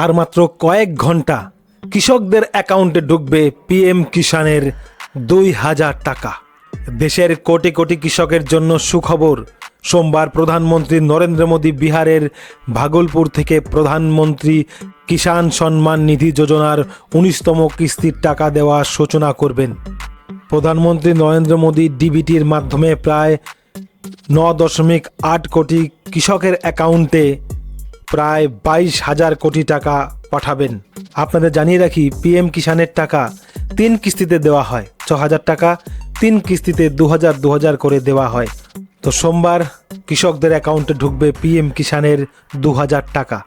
আর মাত্র কয়েক ঘণ্টা কৃষকদের অ্যাকাউন্টে ঢুকবে পিএম কিষাণের দুই হাজার টাকা। দেশের কোটি কোটি কৃষকের জন্য সুখবর। সোমবার প্রধানমন্ত্রী নরেন্দ্র মোদী বিহারের ভাগলপুর থেকে প্রধানমন্ত্রী কিষাণ সম্মান নিধি যোজনার উনিশতম কিস্তির টাকা দেওয়ার সূচনা করবেন। প্রধানমন্ত্রী নরেন্দ্র মোদী ডিবিটির মাধ্যমে প্রায় ন দশমিক আট কোটি কৃষকের অ্যাকাউন্টে প্রায় বাইশ হাজার কোটি টাকা পাঠাবেন। আপনাদের জানিয়ে রাখি, পিএম কিষানের টাকা তিন কিস্তিতে দেওয়া হয়। ছ হাজার টাকা তিন কিস্তিতে দু হাজার দু হাজার করে দেওয়া হয়। তো সোমবার কৃষকদের অ্যাকাউন্টে ঢুকবে পিএম কিষানের দু হাজার টাকা।